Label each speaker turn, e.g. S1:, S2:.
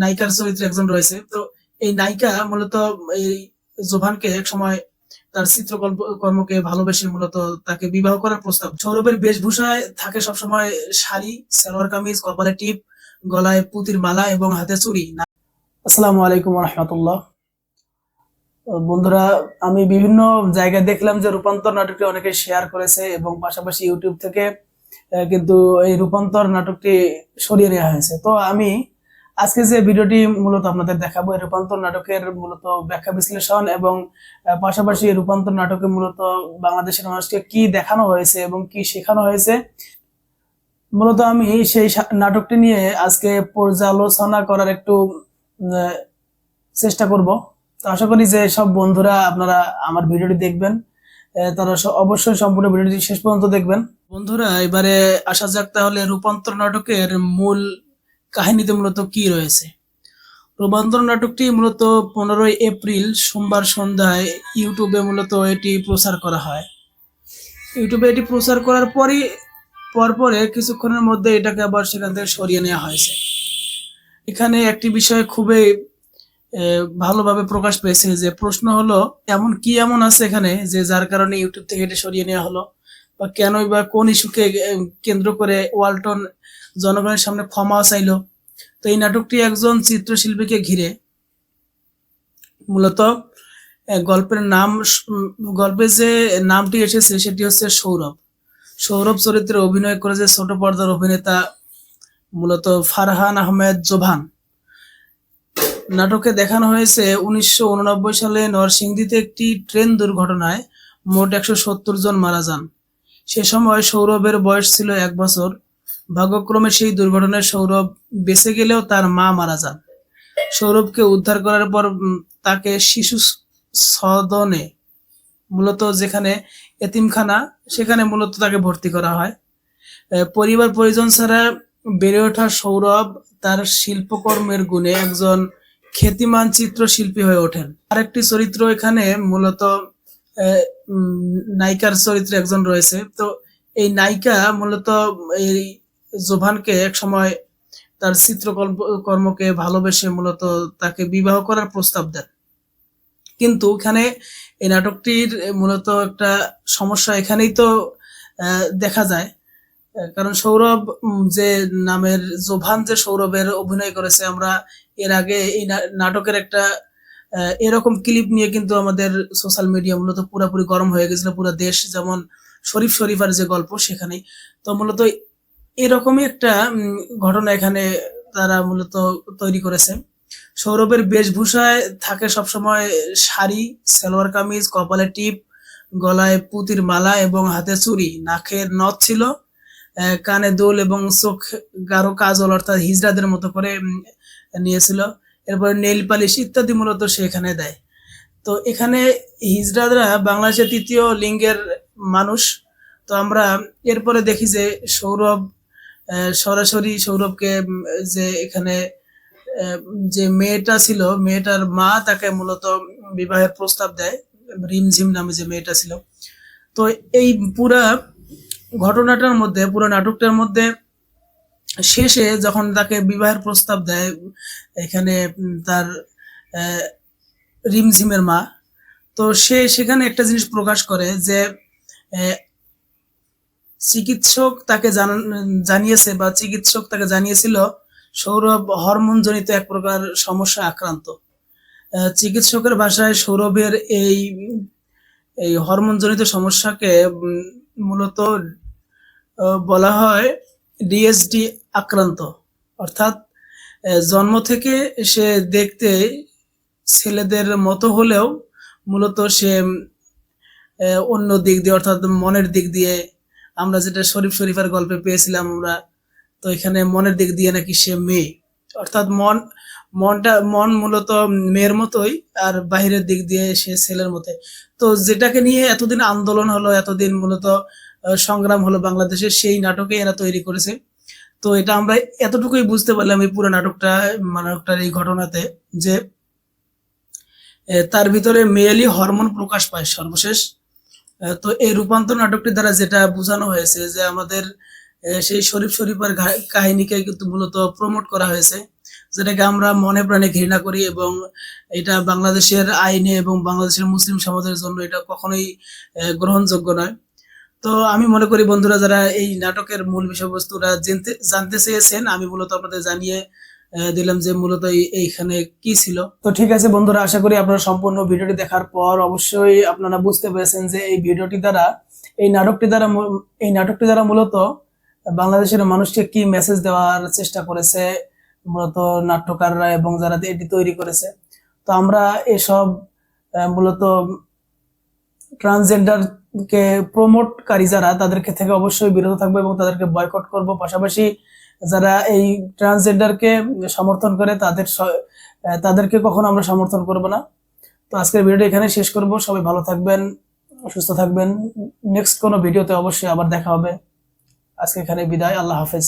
S1: নায়িকার চরিত্রে একজন রয়েছে। তো এই নায়িকা মূলত এই জোভানকে এক সময় তার চিত্রকল্প, কর্মকে ভালোবেসে মূলত তাকে বিবাহ করার প্রস্তাব। সৌরভের বেশভূষায় থাকে সবসময় শাড়ি, সালোয়ার কামিজ, কপালে টিপ, গলায় পুতির মালা এবং হাতে চুড়ি। আসসালামু আলাইকুম রহমতুল্লাহ বন্ধুরা, আমি বিভিন্ন জায়গায় দেখলাম যে রূপান্তর নাটকটি অনেকে শেয়ার করেছে এবং পাশাপাশি ইউটিউব থেকে কিন্তু এই রূপান্তর নাটকটি সরিয়ে নেওয়া হয়েছে। তো আমি আজকে যে ভিডিওটি মূলত আপনাদের দেখাবো রূপান্তর নাটকের মূলত ব্যাখ্যা, বিশ্লেষণ এবং পাশাপাশি রূপান্তর নাটকে মূলত বাংলাদেশের মানুষকে কি দেখানো হয়েছে এবং কি শেখানো হয়েছে। মূলত আমি সেই নাটকটি নিয়ে আজকে পর্যালোচনা করার একটু চেষ্টা করব। তো আশা করি যে সব বন্ধুরা আপনারা আমার ভিডিওটি দেখবেন তারা অবশ্যই সম্পূর্ণ ভিডিওটি শেষ পর্যন্ত দেখবেন। বন্ধুরা, এবারে আসা যাক তাহলে রূপান্তর নাটকের মূল কাহিনীতে মূলত কি রয়েছে? রূপান্তর নাটকটি মূলত পনেরোই এপ্রিল সোমবার সন্ধ্যায় ইউটিউবে মূলত এটি প্রচার করা হয়। ইউটিউবে এটি প্রচার করার পরই, পরপরে কিছুক্ষণের মধ্যে এটাকে আবার সেখান থেকে সরিয়ে নেওয়া হয়েছে। এখানে একটি বিষয় খুবই ভালোভাবে প্রকাশ পেয়েছে যে প্রশ্ন হলো, এমন কি এমন আছে এখানে যে যার কারণে ইউটিউব থেকে এটা সরিয়ে নেওয়া হলো? বা কেনই বা কোন ইস্যুকে কেন্দ্র করে ওয়ালটন জনগণের সামনে ক্ষমা চাইলো? তো এই নাটকটি একজন চিত্রশিল্পীকে ঘিরে। মূলত গল্পের নাম গল্পে যে নামটি এসেছে সেটি হচ্ছে সৌরভ। সৌরভ চরিত্রে অভিনয় করেছে ছোট পর্দার অভিনেতা মূলত ফারহান আহমেদ জোভান। নাটকে দেখানো হয়েছে উনিশশো উননব্বই সালে নরসিংদীতে একটি ট্রেন দুর্ঘটনায় মোট একশো সত্তর জন মারা যান। সে সময় সৌরভের বয়স ছিল এক বছর। ভাগ্যক্রমে সেই দুর্ঘটনায় সৌরভ বেঁচে গেলেও তার মা মারা যান। সৌরভকে উদ্ধার করার পর তাকে শিশু সদনে, মূলত যেখানে এতিমখানা, সেখানে মূলত তাকে ভর্তি করা হয়। পরিবার পরিজন ছাড়া বেড়ে ওঠা সৌরভ তার শিল্পকর্মের গুণে একজন খ্যাতিমান চিত্রশিল্পী হয়ে ওঠেন। আরেকটি চরিত্র এখানে মূলত নায়িকার চরিত্রে একজন রয়েছে। তো এই নায়িকা মূলত এই জোভানকে এক সময় তার চিত্রকল্প, কর্মকে ভালোবেসে মূলত তাকে বিবাহ করার প্রস্তাব দেন। কিন্তু এখানে এই নাটকটির মূলত একটা সমস্যা এখানেই তো দেখা যায়। কারণ সৌরভ যে নামের জোভান যে সৌরভের অভিনয় করেছে, আমরা এর আগে এই নাটকের একটা এরকম ক্লিপ নিয়ে কিন্তু আমাদের সোশ্যাল মিডিয়া মূলত পুরোপুরি গরম হয়ে গেছিল, পুরো দেশ যেমন শরীফ শরীফার যে গল্প সেখানেই। তো মূলত এরকমই একটা ঘটনা এখানে তারা মূলত তৈরি করেছে। সৌরভের বেশভূষায় থাকে সবসময় শাড়ি, সালোয়ার কামিজ, কপালে টিপ, গলায় পুতির মালা এবং হাতে চুড়ি। নাকের নথ ছিল কানে দোল এবং চোখ গাঢ় কাজল অর্থাৎ হিজড়াদের মতো করে নিয়েছিল। এরপরে নেল পালিশ ইত্যাদি মূলত সে এখানে দেয়। তো এখানে হিজড়াদরা বাংলাদেশের তৃতীয় লিঙ্গের মানুষ। তো আমরা এরপরে দেখি যে সৌরভ সরাসরি সৌরভকে যে এখানে যে মেয়েটা ছিল, মেয়েটার মা তাকে মূলত বিবাহের প্রস্তাব দেয়, রিমঝিম নামে যে মেয়েটা ছিল। তো এই পুরা ঘটনাটার মধ্যে, পুরো নাটকটার মধ্যে শেষে যখন তাকে বিবাহের প্রস্তাব দেয়, এখানে তার রিমঝিমের মা, তো সে সেখানে একটা জিনিস প্রকাশ করে যে চিকিৎসক তাকে জানিয়েছে বা চিকিৎসক তাকে জানিয়েছিল সৌরভ হরমোনজনিত এক প্রকার সমস্যা আক্রান্ত। চিকিৎসকের ভাষায় সৌরভের এই এই হরমোনজনিত সমস্যাকে মূলত বলা হয় ডিএসডি আক্রান্ত। অর্থাৎ জন্ম থেকে সে দেখতে ছেলেদের মতো হলেও মূলত সে অন্য দিক দিয়ে, অর্থাৎ মনের দিক দিয়ে আমরা যেটা শরীফ শরীফের গল্পে পেয়েছিলাম আমরা, তো এখানে মনের দিক দিয়ে নাকি সে মেয়ে। অর্থাৎ মন, মনটা, মন মূলত মেয়ের মতোই আর বাহিরের দিক দিয়ে সে ছেলের মতোই। তো যেটাকে নিয়ে এতদিন আন্দোলন হলো, এতদিন মূলত সংগ্রাম হলো বাংলাদেশে সেই নাটকে এরা তৈরি করেছে। তো এটা আমরা এতটুকুই বুঝতে পারলাম এই পুরো নাটকটা নাটকটার এই ঘটনাতে যে তার ভিতরে মেয়েলি হরমোন প্রকাশ পায় সর্বশেষ। তো এই রূপান্তর নাটকটি দ্বারা যেটা বোঝানো হয়েছে যে আমাদের সেই শরীফ শরীফের কাহিনীকে কিন্তু মূলত প্রমোট করা হয়েছে। যেটাকে আমরা মনে প্রাণে ঘৃণা করি এবং এটা বাংলাদেশের আইনে এবং বাংলাদেশের মুসলিম সমাজের জন্য এটা কখনোই গ্রহণযোগ্য নয়। তো আমি মনে করি বন্ধুরা, যারা এই নাটকের মূল বিষয়বস্তুরা জানতে চেয়েছেন, আমি মূলত আপনাদের জানিয়ে দিলাম যে মূলত এইখানে কি ছিল। তো ঠিক আছে বন্ধুরা, আশা করি আপনারা সম্পূর্ণ ভিডিওটি দেখার পর অবশ্যই আপনারা বুঝতে পেরেছেন যে এই ভিডিওটি দ্বারা, এই নাটকটি দ্বারা এই নাটকটি দ্বারা মূলত বাংলাদেশের মানুষকে কি মেসেজ দেওয়ার চেষ্টা করেছে মূলত নাট্যকাররা এবং যারা এটি তৈরি করেছে। তো আমরা এসব মূলত ট্রান্সজেন্ডার কে প্রমোটকারী যারা, তাদেরকে থেকে অবশ্যই বিরত থাকব এবং তাদেরকে বয়কট করব। পাশাপাশি যারা এই ট্রান্সজেন্ডারকে সমর্থন করে, তাদের তাদেরকে কখনো আমরা সমর্থন করব না। তো আজকের ভিডিওটা এখানে শেষ করব। সবাই ভালো থাকবেন, সুস্থ থাকবেন। নেক্সট কোনো ভিডিওতে অবশ্যই আবার দেখা হবে। আজকে এখানে বিদায়। আল্লাহ হাফেজ।